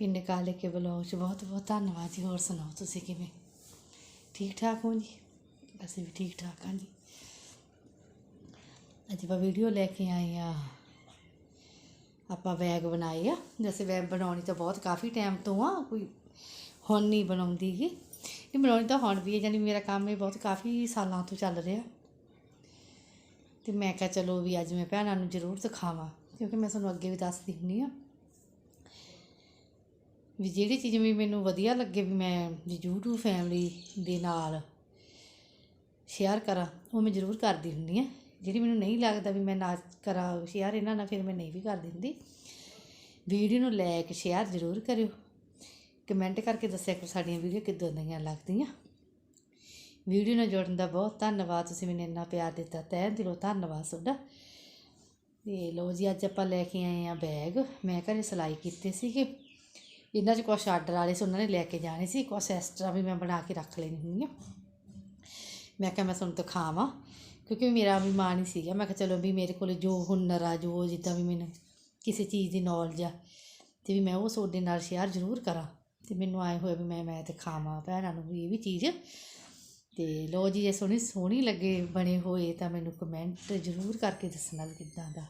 ਪਿੰਡ ਕਾਲੇ ਕੇ ਬਲੌਗ 'ਚ ਬਹੁਤ ਬਹੁਤ ਧੰਨਵਾਦ ਜੀ। ਹੋਰ ਸੁਣਾਓ ਤੁਸੀਂ ਕਿਵੇਂ? ਠੀਕ ਠਾਕ ਹੋ ਜੀ? ਅਸੀਂ ਵੀ ਠੀਕ ਠਾਕ ਹਾਂ ਜੀ। ਅੱਜ ਆਪਾਂ ਵੀਡੀਓ ਲੈ ਕੇ ਆਏ ਆ ਆਪਾਂ ਬੈਗ ਬਣਾਏ ਆ। ਜੈਸੇ ਬੈਗ ਬਣਾਉਣੀ ਤਾਂ ਬਹੁਤ ਕਾਫੀ ਟਾਈਮ ਤੋਂ ਆ, ਕੋਈ ਹੁਣ ਨਹੀਂ ਬਣਾਉਂਦੀ ਗੀ। ਇਹ ਬਣਾਉਣੀ ਤਾਂ ਹੁਣ ਵੀ ਹੈ ਜਾਨੀ ਮੇਰਾ ਕੰਮ ਇਹ ਬਹੁਤ ਕਾਫੀ ਸਾਲਾਂ ਤੋਂ ਚੱਲ ਰਿਹਾ। ਤੇ ਮੈਂ ਕਿਹਾ ਚਲੋ ਵੀ ਅੱਜ ਮੈਂ ਭੈਣਾਂ ਨੂੰ ਜ਼ਰੂਰ ਦਿਖਾਵਾਂ, ਕਿਉਂਕਿ ਮੈਂ ਤੁਹਾਨੂੰ ਅੱਗੇ ਵੀ ਦੱਸਦੀ ਹੁੰਦੀ ਆ ਵੀ ਜਿਹੜੀ ਚੀਜ਼ ਵੀ ਮੈਨੂੰ ਵਧੀਆ ਲੱਗੇ ਵੀ ਮੈਂ ਵੀ YouTube ਫੈਮਿਲੀ ਦੇ ਨਾਲ ਸ਼ੇਅਰ ਕਰਾਂ, ਉਹ ਮੈਂ ਜ਼ਰੂਰ ਕਰਦੀ ਹੁੰਦੀ ਆ ਜਿਹੜੀ ਮੈਨੂੰ ਨਹੀਂ ਲੱਗਦਾ ਵੀ ਮੈਂ ਨਾ ਕਰਾਂ ਸ਼ੇਅਰ ਇਹਨਾਂ ਨਾਲ, ਫਿਰ ਮੈਂ ਨਹੀਂ ਵੀ ਕਰ ਦਿੰਦੀ। ਵੀਡੀਓ ਨੂੰ ਲਾਇਕ ਸ਼ੇਅਰ ਜ਼ਰੂਰ ਕਰਿਓ। ਕਮੈਂਟ ਕਰਕੇ ਦੱਸਿਆ ਕਿ ਸਾਡੀਆਂ ਵੀਡੀਓ ਕਿੱਦਾਂ ਦੀਆਂ ਲੱਗਦੀਆਂ। ਵੀਡੀਓ ਨਾਲ ਜੁੜਨ ਦਾ ਬਹੁਤ ਧੰਨਵਾਦ, ਤੁਸੀਂ ਮੈਨੂੰ ਇੰਨਾ ਪਿਆਰ ਦਿੱਤਾ। ਤਹਿ ਦਿਲੋਂ ਧੰਨਵਾਦ ਤੁਹਾਡਾ। ਤੇ ਲੋ ਜੀ, ਅੱਜ ਆਪਾਂ ਲੈ ਕੇ ਆਏ ਆ ਬੈਗ ਮੈਂ ਘਰੇ ਸਿਲਾਈ ਕੀਤੇ ਸੀਗੇ। ਇਹਨਾਂ 'ਚ ਕੁਛ ਆਰਡਰ ਵਾਲੇ ਸੀ, ਉਹਨਾਂ ਨੇ ਲੈ ਕੇ ਜਾਣੇ ਸੀ, ਕੁਛ ਐਕਸਟਰਾ ਵੀ ਮੈਂ ਬਣਾ ਕੇ ਰੱਖ ਲੈਣੀ ਹੁੰਦੀ ਆ ਮੈਂ ਕਿਹਾ ਮੈਂ ਤੁਹਾਨੂੰ ਦਿਖਾਵਾਂ, ਕਿਉਂਕਿ ਮੇਰਾ ਵੀ ਮਾਣ ਹੀ ਸੀਗਾ। ਮੈਂ ਕਿਹਾ ਚਲੋ ਵੀ ਮੇਰੇ ਕੋਲ ਜੋ ਹੁਨਰ ਆ, ਜੋ ਜਿੱਦਾਂ ਵੀ ਮੈਨੂੰ ਕਿਸੇ ਚੀਜ਼ ਦੀ ਨੌਲੇਜ ਆ, ਤੇ ਵੀ ਮੈਂ ਉਹ ਤੁਹਾਡੇ ਨਾਲ ਸ਼ੇਅਰ ਜ਼ਰੂਰ ਕਰਾਂ। ਤੇ ਮੈਨੂੰ ਆਏ ਹੋਏ ਵੀ ਮੈਂ ਮੈਂ ਦਿਖਾਵਾਂ ਭੈਣਾਂ ਨੂੰ ਵੀ ਇਹ ਵੀ ਚੀਜ਼। ਤੇ ਲੋ ਜੀ, ਜੇ ਸੋਹਣੀ ਸੋਹਣੀ ਲੱਗੇ, ਬਣੇ ਹੋਏ, ਤਾਂ ਮੈਨੂੰ ਕਮੈਂਟ ਜ਼ਰੂਰ ਕਰਕੇ ਦੱਸਣਾ ਵੀ ਕਿੱਦਾਂ ਦਾ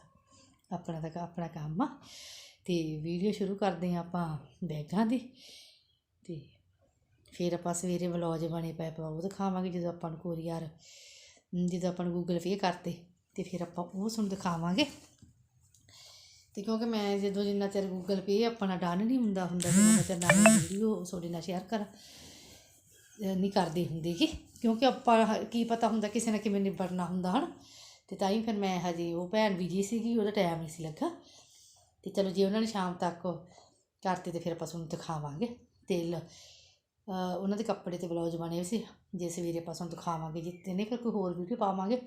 ਆਪਣਾ ਤਾਂ ਆਪਣਾ ਕੰਮ ਆ। ਅਤੇ ਵੀਡੀਓ ਸ਼ੁਰੂ ਕਰਦੇ ਹਾਂ ਆਪਾਂ ਬੈਗਾਂ ਦੀ। ਅਤੇ ਫਿਰ ਆਪਾਂ ਸਵੇਰੇ ਵਲੌਜ ਬਣੇ ਪਏ ਪਾ ਉਹ ਦਿਖਾਵਾਂਗੇ ਜਦੋਂ ਆਪਾਂ ਨੂੰ ਕੋਰੀਅਰ, ਜਦੋਂ ਆਪਾਂ ਨੂੰ ਗੂਗਲ ਪੇ ਕਰਤੇ ਅਤੇ ਫਿਰ ਆਪਾਂ ਉਹ ਤੁਹਾਨੂੰ ਦਿਖਾਵਾਂਗੇ। ਤੇ ਕਿਉਂਕਿ ਮੈਂ ਜਦੋਂ ਜਿੰਨਾ ਚਿਰ ਗੂਗਲ ਪੇ ਆਪਣਾ ਡਨ ਨਹੀਂ ਹੁੰਦਾ ਹੁੰਦਾ ਉਹਨਾਂ ਚਿਰ ਨਾਲ ਵੀਡੀਓ ਤੁਹਾਡੇ ਨਾਲ ਸ਼ੇਅਰ ਕਰ ਨਹੀਂ ਕਰਦੇ ਹੁੰਦੇ ਕਿ ਕਿਉਂਕਿ ਆਪਾਂ ਕੀ ਪਤਾ ਹੁੰਦਾ ਕਿਸੇ ਨਾਲ ਕਿਵੇਂ ਨਿਬੜਨਾ ਹੁੰਦਾ, ਹਨ? ਤੇ ਤਾਂ ਹੀ ਫਿਰ ਮੈਂ ਹਜੇ ਉਹ ਭੈਣ ਵੀ ਜੀ ਸੀਗੀ, ਉਹਦਾ ਟਾਈਮ ਨਹੀਂ ਸੀ ਲੱਗਾ। ਤੇ ਚਲੋ ਜੇ ਉਹਨਾਂ ਨੇ ਸ਼ਾਮ ਤੱਕ ਕਰਤੇ ਤੇ ਫਿਰ ਆਪਾਂ ਤੁਹਾਨੂੰ ਦਿਖਾਵਾਂਗੇ ਤੇਲ। ਅਹ ਉਹਨਾਂ ਦੇ ਕੱਪੜੇ ਤੇ ਬਲਾਉਜ ਬਣੇ ਹੋਏ ਸੀ। ਜੇ ਸਵੇਰੇ ਆਪਾਂ ਤੁਹਾਨੂੰ ਦਿਖਾਵਾਂਗੇ ਜਿੱਤੇ ਨੇ ਫਿਰ ਕੋਈ ਹੋਰ ਵੀਡੀਓ ਪਾਵਾਂਗੇ।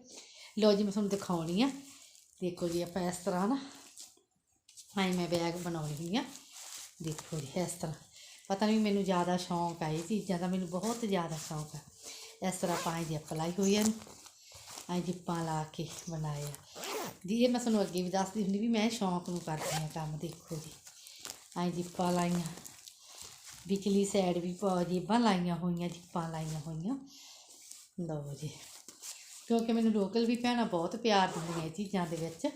ਲਓ ਜੀ, ਮੈਂ ਤੁਹਾਨੂੰ ਦਿਖਾਉਣੀ ਆ। ਦੇਖੋ ਜੀ, ਆਪਾਂ ਇਸ ਤਰ੍ਹਾਂ ਨਾ ਹਾਂ ਮੈਂ ਬੈਗ ਬਣਾਉਣੀ ਹੋਈ ਆ। ਦੇਖੋ ਜੀ, ਇਸ ਤਰ੍ਹਾਂ। ਪਤਾ ਨਹੀਂ ਮੈਨੂੰ ਜ਼ਿਆਦਾ ਸ਼ੌਂਕ ਆ ਇਹ ਚੀਜ਼ਾਂ ਦਾ, ਮੈਨੂੰ ਬਹੁਤ ਜ਼ਿਆਦਾ ਸ਼ੌਂਕ ਆ। ਇਸ ਤਰ੍ਹਾਂ ਪਾਣੀ ਦੀ ਅਪਲਾਈ ਹੋਈ ਹਨ ਐਂ ਜਿੱਪਾਂ ਲਾ ਕੇ ਬਣਾਇਆ ਜੀ ਇਹ ਮੈਂ ਤੁਹਾਨੂੰ ਅੱਗੇ ਵੀ ਦੱਸਦੀ ਹੁੰਦੀ ਵੀ ਮੈਂ ਸ਼ੌਂਕ ਨੂੰ ਕਰਦੀ ਹਾਂ ਕੰਮ ਦੇਖੋ ਜੀ। ਐ ਜਿੱਪਾਂ ਲਾਈਆਂ, ਵਿਚਲੀ ਸਾਈਡ ਵੀ ਪਾ ਜੇਬਾਂ ਲਾਈਆਂ ਹੋਈਆਂ ਜਿੱਪਾਂ ਲਾਈਆਂ ਹੋਈਆਂ। ਲਓ ਜੀ, ਕਿਉਂਕਿ ਮੈਨੂੰ ਲੋਕਲ ਵੀ ਭੈਣਾਂ ਬਹੁਤ ਪਿਆਰ ਦਿੰਦੀਆਂ ਇਹ ਚੀਜ਼ਾਂ ਦੇ ਵਿੱਚ,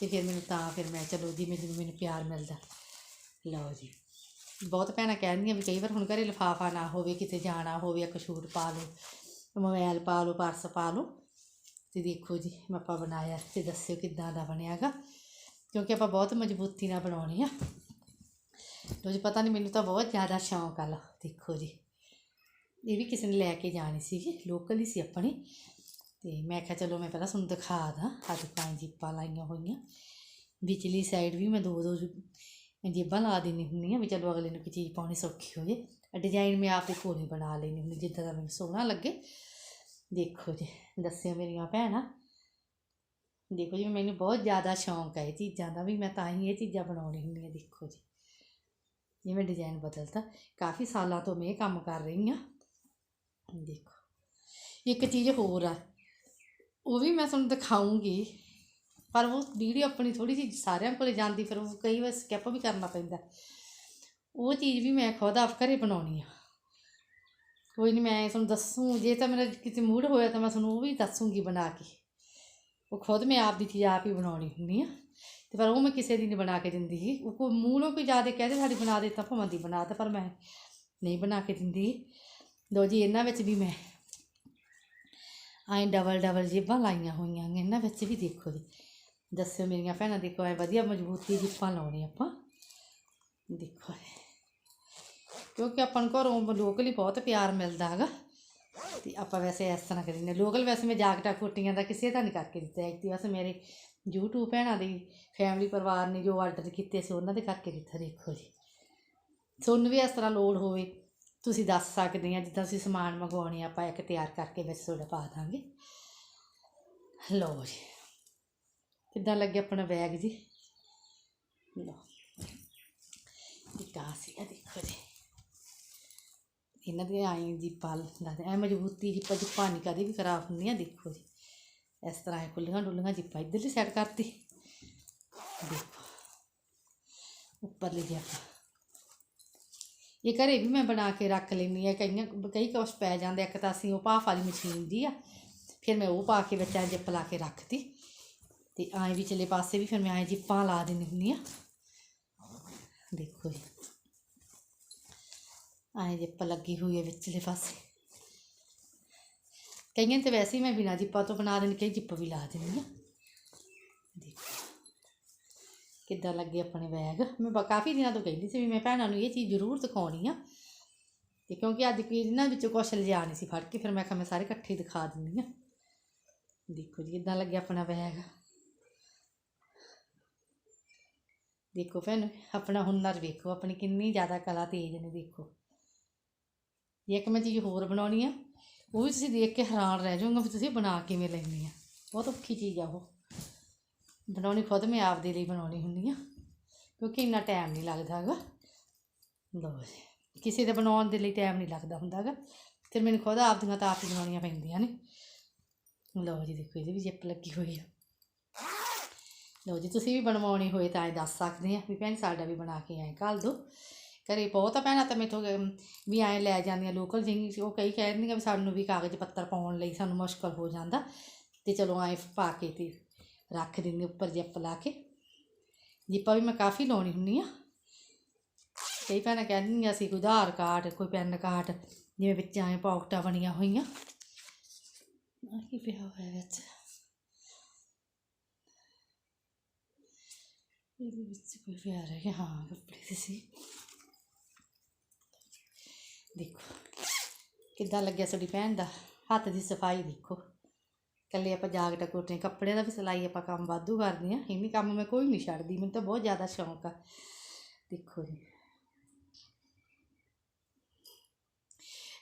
ਤੇ ਫਿਰ ਮੈਨੂੰ ਤਾਂ ਫਿਰ ਮੈਂ ਚਲੋ ਜੀ, ਮੈਨੂੰ ਮੈਨੂੰ ਪਿਆਰ ਮਿਲਦਾ। ਲਓ ਜੀ, ਬਹੁਤ ਭੈਣਾਂ ਕਹਿੰਦੀਆਂ ਵੀ ਕਈ ਵਾਰ ਹੁਣ ਘਰੇ ਲਿਫਾਫਾ ਨਾ ਹੋਵੇ, ਕਿਤੇ ਜਾਣਾ ਹੋਵੇ ਇੱਕ ਛੂਟ ਪਾ ਲਓ ਮੋਬਾਈਲ ਪਾ ਲਓ, ਪਰਸ ਪਾ ਲਓ ਤੇ ਦੇਖੋ ਜੀ, ਮੈਂ ਆਪਾਂ ਬਣਾਇਆ ਤੇ ਦੱਸਿਓ ਕਿੱਦਾਂ ਦਾ ਬਣਿਆਗਾ, ਕਿਉਂਕਿ ਆਪਾਂ ਬਹੁਤ ਮਜ਼ਬੂਤੀ ਨਾਲ ਬਣਾਉਣੀ ਆ। ਲੋ ਜੀ, ਪਤਾ ਨਹੀਂ ਮੈਨੂੰ ਤਾਂ ਬਹੁਤ ਜ਼ਿਆਦਾ ਸ਼ੌਂਕ ਆ, ਲਾ ਦੇਖੋ ਜੀ। ਇਹ ਵੀ ਕਿਸੇ ਨੇ ਲੈ ਕੇ ਜਾਣੀ ਸੀਗੀ ਲੋਕਲ ਹੀ ਸੀ ਆਪਣੀ। ਤੇ ਮੈਂ ਕਿਹਾ ਚਲੋ ਮੈਂ ਪਹਿਲਾਂ ਤੁਹਾਨੂੰ ਦਿਖਾ ਦਾਂ, ਅੱਜ ਪੰਜ ਜੀਪਾਂ ਲਾਈਆਂ ਹੋਈਆਂ। ਵਿਚਲੀ ਸਾਈਡ ਵੀ ਮੈਂ ਦੋ ਦੋ ਜੇਬਾਂ ਲਾ ਦਿੰਦੀ ਹੁੰਦੀ ਆ ਵੀ ਚਲੋ ਅਗਲੇ ਨੂੰ ਕੋਈ ਚੀਜ਼ ਪਾਉਣੀ ਸੌਖੀ ਹੋ ਜੇ ਡਿਜ਼ਾਈਨ ਮੈਂ ਆਪ ਆਪੇ ਕੋਲੇ ਬਣਾ ਲੈਂਦੀ ਹੁੰਦੀ, ਜਿੱਦਾਂ ਦਾ ਮੈਨੂੰ ਸੋਹਣਾ ਲੱਗੇ। ਦੇਖੋ ਜੀ, ਦੱਸਿਓ ਮੇਰੀਆਂ ਭੈਣਾਂ। ਦੇਖੋ ਜੀ, ਮੈਨੂੰ ਬਹੁਤ ਜ਼ਿਆਦਾ ਸ਼ੌਂਕ ਹੈ ਇਹ ਚੀਜ਼ਾਂ ਦਾ ਵੀ, ਮੈਂ ਤਾਂ ਹੀ ਇਹ ਚੀਜ਼ਾਂ ਬਣਾਉਣੀ ਹੁੰਦੀਆਂ ਦੇਖੋ ਜੀ। ਜਿਵੇਂ ਡਿਜ਼ਾਈਨ ਬਦਲਦਾ ਕਾਫੀ ਸਾਲਾਂ ਤੋਂ ਮੈਂ ਇਹ ਕੰਮ ਕਰ ਰਹੀ ਹਾਂ। ਦੇਖੋ, ਇੱਕ ਚੀਜ਼ ਹੋਰ ਆ, ਉਹ ਵੀ ਮੈਂ ਤੁਹਾਨੂੰ ਦਿਖਾਉਂਗੀ, ਪਰ ਉਹ ਵੀਡੀਓ ਆਪਣੀ ਥੋੜੀ ਜਿਹੀ ਸਾਰਿਆਂ ਕੋਲੇ ਜਾਂਦੀ, ਫਿਰ ਉਹ ਕਈ ਵਾਰ ਸਕਿਪ ਵੀ ਕਰਨਾ ਪੈਂਦਾ। ਉਹ ਚੀਜ਼ ਵੀ ਮੈਂ ਖੁਦ ਆਪ ਘਰੇ ਬਣਾਉਣੀ ਆ। ਕੋਈ ਨਹੀਂ ਮੈਂ ਤੁਹਾਨੂੰ ਦੱਸੂ ਜੇ ਤਾਂ ਮੇਰਾ ਕਿਤੇ ਮੂਡ ਹੋਇਆ ਤਾਂ ਮੈਂ ਤੁਹਾਨੂੰ ਉਹ ਵੀ ਦੱਸੂਗੀ ਬਣਾ ਕੇ। ਉਹ ਖੁਦ ਮੈਂ ਆਪ ਦੀ ਚੀਜ਼ ਆਪ ਹੀ ਬਣਾਉਣੀ ਹੁੰਦੀ ਆ। ਤੇ ਪਰ ਉਹ ਮੈਂ ਕਿਸੇ ਦੀ ਨਹੀਂ ਬਣਾ ਕੇ ਦਿੰਦੀ ਸੀ ਉਹ ਕੋਈ ਮੂਲੋਂ ਕੋਈ ਜ਼ਿਆਦਾ ਕਹਦੇ ਸਾਡੀ ਬਣਾ ਦੇ ਤਾਂ ਭਾਵੇਂ ਦੀ ਬਣਾ ਤਾ, ਪਰ ਮੈਂ ਨਹੀਂ ਬਣਾ ਕੇ ਦਿੰਦੀ। ਲੋ ਜੀ, ਇਹਨਾਂ ਵਿੱਚ ਵੀ ਮੈਂ ਆਏ ਡਬਲ ਡਬਲ ਜੇਬਾਂ ਲਾਈਆਂ ਹੋਈਆਂ ਨੇ। ਇਹਨਾਂ ਵਿੱਚ ਵੀ ਦੇਖੋ ਜੀ। ਦੱਸਿਓ ਮੇਰੀਆਂ ਭੈਣਾਂ, ਦੇਖੋ ਐ ਵਧੀਆ ਮਜ਼ਬੂਤੀ ਜੇਬਾਂ ਲਾਉਣੀ ਆਪਾਂ। ਦੇਖੋ। ਕਿਉਂਕਿ ਆਪਾਂ ਨੂੰ ਘਰੋਂ ਲੋਕਲ ਹੀ ਬਹੁਤ ਪਿਆਰ ਮਿਲਦਾ ਹੈਗਾ। ਤੇ ਆਪਾਂ ਵੈਸੇ ਇਸ ਤਰ੍ਹਾਂ ਕਰੀਨੇ ਲੋਕਲ ਵੈਸੇ ਮੈਂ ਜਾਕਟਾ ਕੋਟੀਆਂ ਦਾ ਕਿਸੇ ਦਾ ਨਹੀਂ ਕਰਕੇ ਦਿੱਤਾ। ਐਕਟੀ ਵੈਸੇ ਮੇਰੇ YouTube ਭੈਣਾਂ ਦੀ ਫੈਮਿਲੀ ਪਰਿਵਾਰ ਨੇ ਜੋ ਆਰਡਰ ਕੀਤੇ ਸੀ, ਉਹਨਾਂ ਦੇ ਕਰਕੇ ਦਿੱਤਾ। ਦੇਖੋ ਜੀ। ਤੁਹਾਨੂੰ ਵੀ ਇਸ ਤਰ੍ਹਾਂ ਲੋੜ ਹੋਵੇ, ਤੁਸੀਂ ਦੱਸ ਸਕਦੇ ਆ, ਜਿੱਦਾਂ ਤੁਸੀਂ ਸਮਾਨ ਮੰਗਵਾਉਣੇ ਆਪਾਂ ਇੱਕ ਤਿਆਰ ਕਰਕੇ ਵਿੱਚ ਤੁਹਾਡਾ ਪਾ ਦਾਂਗੇ। ਲਓ ਜੀ। ਕਿੱਦਾਂ ਲੱਗਿਆ ਆਪਣਾ ਬੈਗ ਜੀ? ਲਓ। ਇੱਕ ਆਹ ਸੀ ਦੇਖੋ ਜੀ। ਇਹਨਾਂ ਦੇ ਆਈ ਜੀ ਪਲ ਦਾ ਐ ਮਜ਼ਬੂਤੀ ਜੀ ਜਿੱਪਾਂ ਨਹੀਂ ਕਦੇ ਵੀ ਖਰਾਬ ਹੁੰਦੀਆਂ, ਦੇਖੋ ਜੀ। ਇਸ ਤਰ੍ਹਾਂ ਇਹ ਖੁੱਲੀਆਂ ਡੁੱਲੀਆਂ ਜਿੱਪਾਂ ਇੱਧਰਲੀ ਸਾਈਡ ਕਰਤੀ। ਦੇਖੋ, ਉੱਪਰਲੀ ਜੀ ਆਪਾਂ। ਇਹ ਘਰੇ ਵੀ ਮੈਂ ਬਣਾ ਕੇ ਰੱਖ ਲੈਂਦੀ ਆ ਕਈਆਂ, ਕਈ ਕੁਛ ਪੈ ਜਾਂਦੇ ਇੱਕ ਤਾਂ ਅਸੀਂ ਉਹ ਭਾਫ ਵਾਲੀ ਮਸ਼ੀਨ ਦੀ ਆ। ਫਿਰ ਮੈਂ ਉਹ ਪਾ ਕੇ ਵਿੱਚ ਜਿੱਪ ਲਾ ਕੇ ਰੱਖਤੀ। ਤੇ ਐਂ ਵਿਚਲੇ ਪਾਸੇ ਵੀ ਫਿਰ ਮੈਂ ਐਂ ਜਿੱਪਾਂ ਲਾ ਦਿੰਦੀ ਹੁੰਦੀ ਆ ਦੇਖੋ ਜੀ। ਐਂ ਜਿੱਪ ਲੱਗੀ ਹੋਈ ਹੈ ਵਿਚਲੇ ਪਾਸੇ। ਕਈਆਂ ਤੇ ਵੈਸੇ ਹੀ ਮੈਂ ਬਿਨਾਂ ਜਿੱਪਾਂ ਤੋਂ ਬਣਾ ਦਿੰਦੀ ਕਈ ਜਿੱਪ ਵੀ ਲਾ ਦਿੰਦੀ ਆ। ਦੇਖੋ ਕਿੱਦਾਂ ਲੱਗੇ ਆਪਣੇ ਬੈਗ। ਮੈਂ ਕਾਫੀ ਦਿਨਾਂ ਤੋਂ ਕਹਿੰਦੀ ਸੀ ਵੀ ਮੈਂ ਭੈਣਾਂ ਨੂੰ ਇਹ ਚੀਜ਼ ਜ਼ਰੂਰ ਦਿਖਾਉਣੀ ਆ। ਤੇ ਕਿਉਂਕਿ ਅੱਜ ਕੀ ਇਹਨਾਂ ਵਿੱਚੋਂ ਕੁਛ ਲਿਜਾ ਨਹੀਂ ਸੀ ਫੜ ਕੇ, ਫਿਰ ਮੈਂ ਕਿਹਾ ਮੈਂ ਸਾਰੇ ਇਕੱਠੇ ਦਿਖਾ ਦਿੰਦੀ ਆ। ਦੇਖੋ ਜੀ ਇਦਾਂ ਲੱਗਿਆ ਆਪਣਾ ਬੈਗ। ਦੇਖੋ ਭੈਣ, ਆਪਣਾ ਹੁਨਰ ਵੇਖੋ, ਆਪਣੀ ਕਿੰਨੀ ਜ਼ਿਆਦਾ ਕਲਾ ਤੇਜ਼ ਨੇ, ਦੇਖੋ। ਜੇ ਇੱਕ ਮੈਂ ਚੀਜ਼ ਹੋਰ ਬਣਾਉਣੀ ਆ, ਉਹ ਵੀ ਤੁਸੀਂ ਦੇਖ ਕੇ ਹੈਰਾਨ ਰਹਿ ਜਾਓਗੇ ਵੀ ਤੁਸੀਂ ਬਣਾ ਕਿਵੇਂ ਲੈਂਦੀ ਆ। ਬਹੁਤ ਔਖੀ ਚੀਜ਼ ਆ ਉਹ। ਬਣਾਉਣੀ ਖੁਦ ਮੈਂ ਆਪਦੇ ਲਈ ਬਣਾਉਣੀ ਹੁੰਦੀ ਆ, ਕਿਉਂਕਿ ਇੰਨਾ ਟਾਈਮ ਨਹੀਂ ਲੱਗਦਾ ਹੈਗਾ। ਲਓ ਜੀ, ਕਿਸੇ ਦੇ ਬਣਾਉਣ ਦੇ ਲਈ ਟਾਈਮ ਨਹੀਂ ਲੱਗਦਾ ਹੁੰਦਾ ਹੈਗਾ। ਫਿਰ ਮੈਨੂੰ ਖੁਦ ਆਪਦੀਆਂ ਤਾਂ ਆਪ ਹੀ ਬਣਾਉਣੀਆਂ ਪੈਂਦੀਆਂ ਨੇ। ਲਓ ਜੀ, ਦੇਖੋ ਇਹਦੇ ਵੀ ਜਿੱਪ ਲੱਗੀ ਹੋਈ ਆ। ਲਓ ਜੀ, ਤੁਸੀਂ ਵੀ ਬਣਵਾਉਣੀ ਹੋਏ ਤਾਂ ਇਹ ਦੱਸ ਸਕਦੇ ਆ ਵੀ ਭੈਣ, ਸਾਡਾ ਵੀ ਬਣਾ ਕੇ ਐਂ ਘੱਲ ਦਿਓ ਘਰੇ ਬਹੁਤ ਆ ਭੈਣਾਂ, ਤਾਂ ਮੇਥੋਂ ਵੀ ਐਂ ਲੈ ਜਾਂਦੀਆਂ ਲੋਕਲ ਜਿੰਗੀ ਉਹ ਕਈ ਕਹਿ ਦਿੰਦੀਆਂ ਵੀ ਸਾਨੂੰ ਵੀ ਕਾਗਜ਼ ਪੱਤਰ ਪਾਉਣ ਲਈ ਸਾਨੂੰ ਮੁਸ਼ਕਲ ਹੋ ਜਾਂਦਾ। ਤੇ ਚਲੋ ਐਂ ਪਾ ਕੇ ਤੇ ਰੱਖ ਦਿੰਦੇ ਉੱਪਰ ਜਿੱਪ ਲਾ ਕੇ। ਜਿੱਪਾਂ ਵੀ ਮੈਂ ਕਾਫੀ ਲਾਉਣੀ ਹੁੰਦੀ ਆ। ਕਈ ਭੈਣਾਂ ਕਹਿੰਦੀਆਂ ਅਸੀਂ ਕੋਈ ਆਧਾਰ ਕਾਰਡ, ਕੋਈ ਪੈਨ ਕਾਰਡ, ਜਿਵੇਂ ਵਿੱਚ ਐਂ ਪੌਕਟਾਂ ਬਣੀਆਂ ਹੋਈਆਂ। ਆ ਕੀ ਪਿਆ ਹੋਇਆ ਵਿੱਚ? ਇਹਦੇ ਵਿੱਚ ਕੋਈ ਪਿਆ ਰਹਿ ਗਿਆ, ਹਾਂ ਕੱਪੜੇ ਸੀ। ਦੇਖੋ, ਕਿੱਦਾਂ ਲੱਗਿਆ ਤੁਹਾਡੀ ਭੈਣ ਦਾ? ਹੱਥ ਦੀ ਸਫ਼ਾਈ ਦੇਖੋ। ਕੱਲੇ ਆਪਾਂ ਜਾਗਟਾ ਕੋਟੇ ਕੱਪੜੇ ਦਾ ਵੀ ਸਿਲਾਈ ਆਪਾਂ ਕੰਮ ਵਾਧੂ ਕਰਦੀ ਆ ਇੰਨੀ ਕੰਮ ਮੈਂ ਕੋਈ ਨਹੀਂ ਛੱਡਦੀ, ਮੈਨੂੰ ਤਾਂ ਬਹੁਤ ਜ਼ਿਆਦਾ ਸ਼ੌਂਕ ਆ। ਦੇਖੋ ਜੀ।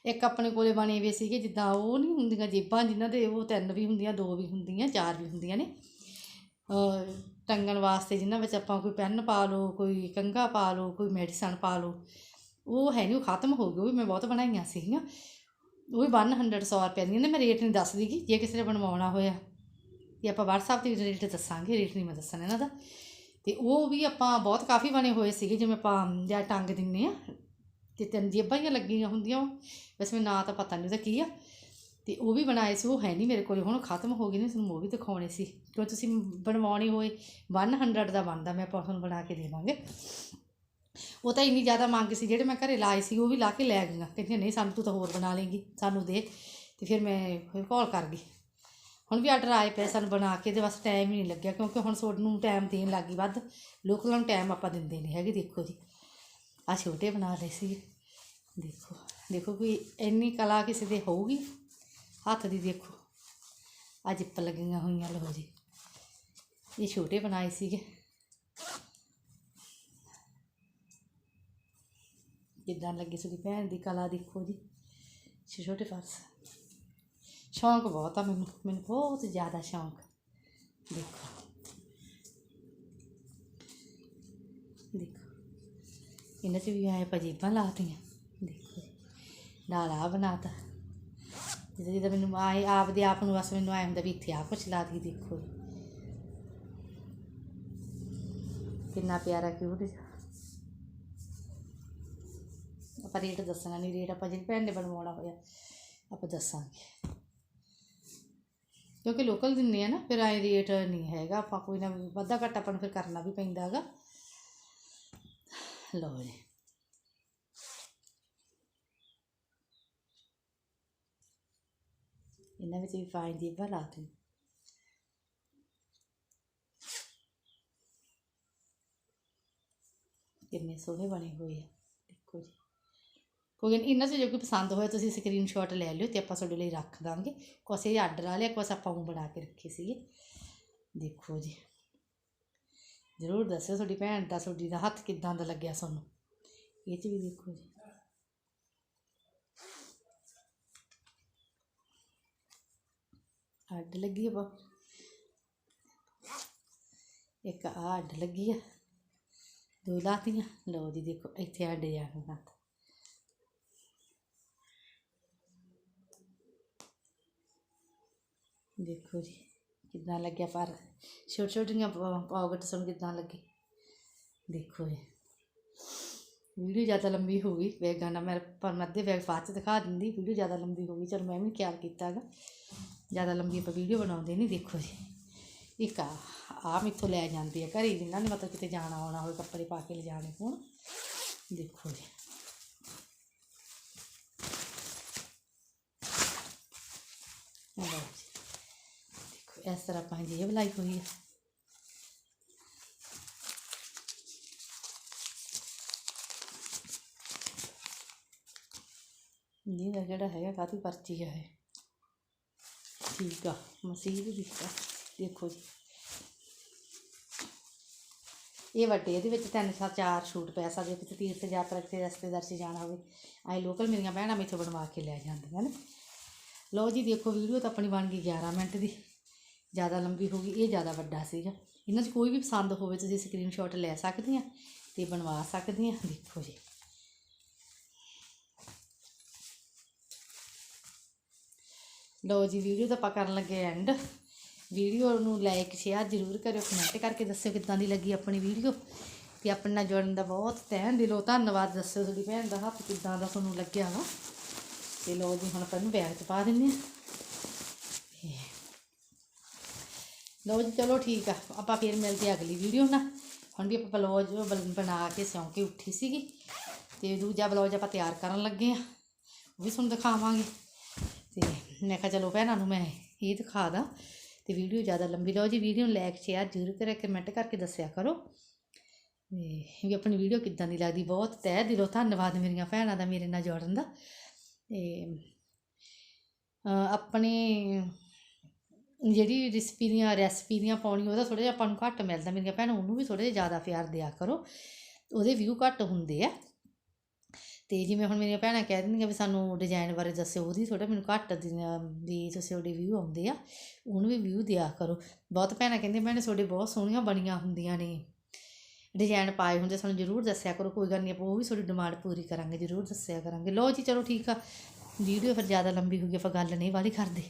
ਇੱਕ ਆਪਣੇ ਕੋਲੇ ਬਣੇ ਵੇ ਸੀਗੇ, ਜਿੱਦਾਂ ਉਹ ਨਹੀਂ ਹੁੰਦੀਆਂ ਜੇਬਾਂ ਜਿਨ੍ਹਾਂ ਦੇ, ਉਹ ਤਿੰਨ ਵੀ ਹੁੰਦੀਆਂ, ਦੋ ਵੀ ਹੁੰਦੀਆਂ, ਚਾਰ ਵੀ ਹੁੰਦੀਆਂ ਨੇ। ਟੰਗਣ ਵਾਸਤੇ ਜਿਨ੍ਹਾਂ ਵਿੱਚ ਆਪਾਂ ਕੋਈ ਪੈਨ ਪਾ ਲਓ, ਕੋਈ ਕੰਘਾ ਪਾ ਲਓ, ਕੋਈ ਮੈਡੀਸਨ ਪਾ ਲਓ। ਉਹ ਹੈ ਨਹੀਂ ਉਹ ਖਤਮ ਹੋ ਗਈ, ਉਹ ਵੀ ਮੈਂ ਬਹੁਤ ਬਣਾਈਆਂ ਸੀਗੀਆਂ। ਉਹ ਵੀ 100 100 ਰੁਪਏ ਦੀਆਂ ਨੇ, ਮੈਂ ਰੇਟ ਨਹੀਂ ਦੱਸਦੀ ਗੀ, ਜੇ ਕਿਸੇ ਨੇ ਬਣਵਾਉਣਾ ਹੋਇਆ। ਤੇ ਆਪਾਂ WhatsApp ਤੇ ਰੇਟ ਦੱਸਾਂਗੇ ਰੇਟ ਨਹੀਂ ਮੈਂ ਦੱਸਣਾ ਇਹਨਾਂ ਦਾ। ਤੇ ਉਹ ਵੀ ਆਪਾਂ ਬਹੁਤ ਕਾਫੀ ਬਣੇ ਹੋਏ ਸੀਗੇ, ਜਿਵੇਂ ਆਪਾਂ ਜਾਂ ਟੰਗ ਦਿੰਨੇ ਆ, ਤੇ ਤਿੰਨ ਜੇਬਾਂ ਹੀ ਲੱਗੀਆਂ ਹੁੰਦੀਆਂ ਉਹ। ਵੈਸੇ ਮੈਨੂੰ ਨਾਂ ਤਾਂ ਪਤਾ ਨਹੀਂ ਉਹਦਾ ਕੀ ਆ। ਤੇ ਉਹ ਵੀ ਬਣਾਏ ਸੀ, ਉਹ ਹੈ ਨਹੀਂ ਮੇਰੇ ਕੋਲ, ਹੁਣ ਖਤਮ ਹੋ ਗਏ ਨੇ, ਤੁਹਾਨੂੰ ਉਹ ਵੀ ਦਿਖਾਉਣੇ ਸੀ। ਕਿਉਂ ਤੁਸੀਂ ਬਣਵਾਉਣੀ ਹੋਏ 100 ਦਾ ਬਣਦਾ, ਮੈਂ ਆਪਾਂ ਤੁਹਾਨੂੰ ਬਣਾ ਕੇ ਦੇਵਾਂਗੇ। ਉਹ ਤਾਂ ਇੰਨੀ ਜ਼ਿਆਦਾ ਮੰਗ ਸੀ, ਜਿਹੜੇ ਮੈਂ ਘਰੇ ਲਾਏ ਸੀ, ਉਹ ਵੀ ਲਾ ਕੇ ਲੈ ਗਈਆਂ। ਕਹਿੰਦੀਆਂ, ਨਹੀਂ, ਸਾਨੂੰ ਤੂੰ ਤਾਂ ਹੋਰ ਬਣਾ ਲੇਂਗੀ, ਸਾਨੂੰ ਦੇ। ਤੇ ਫਿਰ ਮੈਂ ਫਿਰ ਕਾਲ ਕਰ ਗਈ। ਹੁਣ ਵੀ ਆਰਡਰ ਆਏ ਪਏ ਸਾਨੂੰ ਬਣਾ ਕੇ ਤੇ ਬਸ ਟਾਈਮ ਹੀ ਨਹੀਂ ਲੱਗਿਆ, ਕਿਉਂਕਿ ਹੁਣ ਤੁਹਾਨੂੰ ਟਾਈਮ ਦੇਣ ਲੱਗੀ ਵੱਧ। ਲੋਕਾਂ ਨੂੰ ਟਾਈਮ ਆਪਾਂ ਦਿੰਦੇ ਨਹੀਂ ਹੈਗੇ, ਦੇਖੋ ਜੀ। ਆ ਛੋਟੇ ਬਣਾ ਲਏ ਸੀ। ਦੇਖੋ ਦੇਖੋ ਕੋਈ ਇੰਨੀ ਕਲਾ ਕਿਸੇ ਦੇ ਹੋਊਗੀ? ਹੱਥ ਦੀ ਦੇਖੋ। ਅੱਜ ਜਿੱਪ ਲੱਗੀਆਂ ਹੋਈਆਂ ਲੋ ਜੀ। ਇਹ ਛੋਟੇ ਬਣਾਏ ਸੀਗੇ। ਜਿੱਦਾਂ ਲੱਗੀ ਸੁਦੀ ਭੈਣ ਦੀ ਕਲਾ ਦੇਖੋ ਜੀ ਛੋਟੇ ਛੋਟੇ ਪਰਸ ਸ਼ੌਂਕ ਬਹੁਤ ਆ ਮੈਨੂੰ ਮੈਨੂੰ ਬਹੁਤ ਜ਼ਿਆਦਾ ਸ਼ੌਂਕ। ਦੇਖੋ। ਦੇਖੋ। ਇਹਨਾਂ 'ਚ ਵੀ ਆਏ ਪਜੀਬਾਂ ਲਾਤੀਆਂ। ਦੇਖੋ। ਜੀ। ਨਾਲ ਆ ਬਣਾਤਾ। ਜਿੱਦਾਂ ਜਿੱਦਾਂ ਮੈਨੂੰ ਆਏ, ਆਪਦੇ ਆਪ ਨੂੰ ਬਸ ਮੈਨੂੰ ਆਏ ਹੁੰਦਾ ਵੀ ਇੱਥੇ ਆ ਕੁਛ ਲਾ ਦੀ ਦੇਖੋ। ਕਿੰਨਾ ਪਿਆਰਾ ਕਿਊਟ ਜਿਹਾ। ਆਪਾਂ ਰੇਟ ਦੱਸਣਾ ਨਹੀਂ ਰੇਟ ਆਪਾਂ ਜਿਹੜੀ ਭੈਣ ਨੇ ਬਣਵਾਉਣਾ ਹੋਇਆ, ਆਪਾਂ ਦੱਸਾਂਗੇ। ਕਿਉਂਕਿ ਲੋਕਲ ਦਿੰਦੇ ਆ ਨਾ, ਫਿਰ ਆਏ ਰੇਟ ਨਹੀਂ ਹੈਗਾ, ਆਪਾਂ ਕੋਈ ਨਾ ਵਾਧਾ ਘੱਟ ਆਪਾਂ ਨੂੰ ਫਿਰ ਕਰਨਾ ਵੀ ਪੈਂਦਾ ਹੈਗਾ। ਲਓ ਜੀ। ਇਹਨਾਂ ਵਿੱਚ ਵੀ ਫਾਈਨ ਦੀ ਲਾ ਦਿੱਤੀ। ਕਿੰਨੇ ਸੋਹਣੇ ਬਣੇ ਹੋਏ ਆ। ਕੋਈ ਨਹੀਂ ਇਹਨਾਂ 'ਚ ਜੋ ਕੋਈ ਪਸੰਦ ਹੋਇਆ, ਤੁਸੀਂ ਸਕਰੀਨਸ਼ਾਟ ਲੈ ਲਿਓ ਤੇ ਆਪਾਂ ਤੁਹਾਡੇ ਲਈ ਰੱਖ ਦਾਂਗੇ। ਕੁਛ ਇਹ ਆਰਡਰ ਵਾਲੇ ਕੁਛ ਆਪਾਂ ਉਹ ਬਣਾ ਕੇ ਰੱਖੇ ਸੀਗੇ। ਦੇਖੋ ਜੀ। ਜ਼ਰੂਰ ਦੱਸਿਓ ਤੁਹਾਡੀ ਭੈਣ ਦਾ, ਤੁਹਾਡੀ ਦਾ ਹੱਥ ਕਿੱਦਾਂ ਦਾ ਲੱਗਿਆ ਤੁਹਾਨੂੰ? ਇਹ 'ਚ ਵੀ ਦੇਖੋ ਜੀ। ਅੱਡ ਲੱਗੀ ਆ ਬਾ ਇੱਕ ਆ ਅੱਡ ਲੱਗੀ ਆ। ਦੋ ਲਾਤੀਆਂ। ਲਓ ਜੀ ਦੇਖੋ, ਇੱਥੇ ਅੱਡ ਜਾਣ ਹੱਥ ਦੇਖੋ ਜੀ, ਕਿੱਦਾਂ ਲੱਗਿਆ ਪਰ ਛੋਟੇ ਛੋਟੀਆਂ ਪਾਕਟ ਸਾਨੂੰ ਕਿੱਦਾਂ ਲੱਗੇ? ਦੇਖੋ ਜੀ। ਵੀਡੀਓ ਜ਼ਿਆਦਾ ਲੰਬੀ ਹੋ ਗਈ ਬੈਗਾਂ ਨਾਲ ਮੈਂ ਪਰ ਮੈਂ ਅੱਧੇ ਬੈਗ ਬਾਅਦ 'ਚ ਦਿਖਾ ਦਿੰਦੀ, ਵੀਡੀਓ ਜ਼ਿਆਦਾ ਲੰਬੀ ਹੋ ਗਈ, ਚਲ ਮੈਂ ਵੀ ਖਿਆਲ ਕੀਤਾ ਹੈਗਾ। ਜ਼ਿਆਦਾ ਲੰਬੀ ਆਪਾਂ ਵੀਡੀਓ ਬਣਾਉਂਦੇ ਨਹੀਂ ਦੇਖੋ ਜੀ। ਇੱਕ ਆ ਆ ਮੈਥੋਂ ਲੈ ਜਾਂਦੀ ਆ ਘਰੇ, ਜਿਨ੍ਹਾਂ ਨੇ ਮਤਲਬ ਕਿਤੇ ਜਾਣਾ ਆਉਣਾ ਹੋਵੇ, ਕੱਪੜੇ ਪਾ ਕੇ ਲਿਜਾਣੇ ਹੋਣ, ਦੇਖੋ ਜੀ। ਇਹ ਲਓ ਜੀ। ਇਸ ਤਰ੍ਹਾਂ ਆਪਾਂ ਜੇਬ ਲਾਈ ਹੋਈ ਹੈ ਦਾ ਜਿਹੜਾ ਹੈਗਾ, ਕਾਹਦੀ ਪਰਚੀ ਆ ਇਹ? ਠੀਕ ਆ ਮਸੀਹ ਦੀ ਆ। ਦੇਖੋ ਜੀ। ਇਹ ਵੱਡੇ, ਇਹਦੇ ਵਿੱਚ ਤਿੰਨ ਸਾ ਚਾਰ ਛੂਟ ਪੈ ਸਕਦੇ ਕਿਤੇ ਤੀਰਥ ਯਾਤਰਾ ਕਿਤੇ ਰਿਸ਼ਤੇਦਾਰ 'ਚ ਜਾਣਾ ਹੋਵੇ। ਆਏ ਲੋਕਲ ਮੇਰੀਆਂ ਭੈਣਾਂ ਮੇਥੋਂ ਬਣਵਾ ਕੇ ਲੈ ਜਾਂਦੀਆਂ ਨੇ। ਲਓ ਜੀ, ਦੇਖੋ ਵੀਡੀਓ ਤਾਂ ਆਪਣੀ ਬਣ ਗਈ 11 ਮਿੰਟ ਦੀ। ਜ਼ਿਆਦਾ ਲੰਬੀ ਹੋ ਗਈ, ਇਹ ਜ਼ਿਆਦਾ ਵੱਡਾ ਸੀਗਾ। ਇਹਨਾਂ 'ਚ ਕੋਈ ਵੀ ਪਸੰਦ ਹੋਵੇ, ਤੁਸੀਂ ਸਕਰੀਨਸ਼ਾਟ ਲੈ ਸਕਦੇ ਆ ਤੇ ਬਣਵਾ ਸਕਦੇ ਆ। ਦੇਖੋ ਜੀ। ਲਓ ਜੀ, ਵੀਡੀਓ ਤਾਂ ਆਪਾਂ ਕਰਨ ਲੱਗੇ ਐਂਡ ਵੀਡੀਓ ਨੂੰ ਲਾਈਕ ਸ਼ੇਅਰ ਜ਼ਰੂਰ ਕਰਿਓ ਕਮੈਂਟ ਕਰਕੇ ਦੱਸਿਓ ਕਿੱਦਾਂ ਦੀ ਲੱਗੀ ਆਪਣੀ ਵੀਡੀਓ। ਤੇ ਆਪਣੇ ਨਾਲ ਜੁੜਨ ਦਾ ਬਹੁਤ ਤਹਿ ਦਿਲੋਂ ਧੰਨਵਾਦ ਦੱਸਿਓ ਤੁਹਾਡੀ ਭੈਣ ਦਾ ਹੱਥ ਕਿੱਦਾਂ ਦਾ ਤੁਹਾਨੂੰ ਲੱਗਿਆ ਵਾ। ਤੇ ਲਓ ਜੀ, ਹੁਣ ਆਪਾਂ ਇਹਨੂੰ ਬੈਗ 'ਚ ਪਾ ਦਿੰਦੇ ਆ। ਤੇ ਲਓ ਜੀ, ਚਲੋ ਠੀਕ ਆ। ਆਪਾਂ ਫੇਰ ਮਿਲਦੇ ਆ ਅਗਲੀ ਵੀਡੀਓ ਨਾਲ। ਹੁਣ ਵੀ ਆਪਾਂ ਬਲੌਜ ਬਲ- ਬਣਾ ਕੇ ਸਿਉਂ ਕੇ ਉੱਠੀ ਸੀਗੀ। ਤੇ ਦੂਜਾ ਬਲੌਜ ਆਪਾਂ ਤਿਆਰ ਕਰਨ ਲੱਗੇ ਆ ਉਹ ਵੀ ਤੁਹਾਨੂੰ ਦਿਖਾਵਾਂਗੇ। ਤੇ ਮੈਂ ਕਿਹਾ ਚਲੋ ਭੈਣਾਂ ਨੂੰ ਮੈਂ ਇਹ ਦਿਖਾ ਦਾਂ। ਤੇ ਵੀਡੀਓ ਜ਼ਿਆਦਾ ਲੰਬੀ ਲਓ ਜੀ। ਵੀਡੀਓ ਨੂੰ ਲਾਈਕ ਸ਼ੇਅਰ ਜ਼ਰੂਰ ਕਰਿਆ ਕਮੈਂਟ ਕਰਕੇ ਦੱਸਿਆ ਕਰੋ। ਤੇ ਵੀ ਆਪਣੀ ਵੀਡੀਓ ਕਿੱਦਾਂ ਦੀ ਲੱਗਦੀ, ਬਹੁਤ ਤਹਿ ਦਿਲੋਂ ਧੰਨਵਾਦ ਮੇਰੀਆਂ ਭੈਣਾਂ ਦਾ, ਮੇਰੇ ਨਾਲ ਜੋੜਨ ਦਾ। ਤੇ ਆਪਣੇ ਜਿਹੜੀ ਰੈਸਪੀ ਦੀਆਂ ਰੈਸਪੀ ਦੀਆਂ ਪਾਉਣੀ, ਉਹਦਾ ਥੋੜਾ ਜਿਹਾ ਆਪਾਂ ਨੂੰ ਘੱਟ ਮਿਲਦਾ, ਮੇਰੀਆਂ ਭੈਣਾਂ ਉਹਨੂੰ ਵੀ ਥੋੜਾ ਜਿਹਾ ਜ਼ਿਆਦਾ ਪਿਆਰ ਦਿਆ ਕਰੋ। ਉਹਦੇ ਵਿਊ ਘੱਟ ਹੁੰਦੇ ਆ। ਤੇ ਜਿਵੇਂ ਹੁਣ ਮੇਰੀਆਂ ਭੈਣਾਂ ਕਹਿ ਦਿੰਦੀਆਂ ਵੀ ਸਾਨੂੰ ਡਿਜ਼ਾਈਨ ਬਾਰੇ ਦੱਸਿਓ, ਉਹਦੀ ਥੋੜਾ ਮੈਨੂੰ ਘੱਟ ਵੀ ਤੁਸੀਂ ਉਹਦੇ ਵਿਊ ਆਉਂਦੇ ਆ, ਉਹਨੂੰ ਵੀ ਵਿਊ ਦਿਆ ਕਰੋ। ਬਹੁਤ ਭੈਣਾਂ ਕਹਿੰਦੀਆਂ, ਭੈਣੇ ਤੁਹਾਡੇ ਬਹੁਤ ਸੋਹਣੀਆਂ ਬਣੀਆਂ ਹੁੰਦੀਆਂ ਨੇ। ਡਿਜ਼ਾਈਨ ਪਾਏ ਹੁੰਦੇ ਸਾਨੂੰ ਜ਼ਰੂਰ ਦੱਸਿਆ ਕਰੋ, ਕੋਈ ਗੱਲ ਨਹੀਂ ਆਪਾਂ ਉਹ ਵੀ ਤੁਹਾਡੀ ਡਿਮਾਂਡ ਪੂਰੀ ਕਰਾਂਗੇ, ਜ਼ਰੂਰ ਦੱਸਿਆ ਕਰਾਂਗੇ। ਲਓ ਜੀ, ਚਲੋ ਠੀਕ ਆ। ਵੀਡੀਓ ਫਿਰ ਜ਼ਿਆਦਾ ਲੰਬੀ ਹੋ ਗਈ, ਆਪਾਂ ਗੱਲ ਨਹੀਂ ਵਾਲੀ ਕਰਦੇ।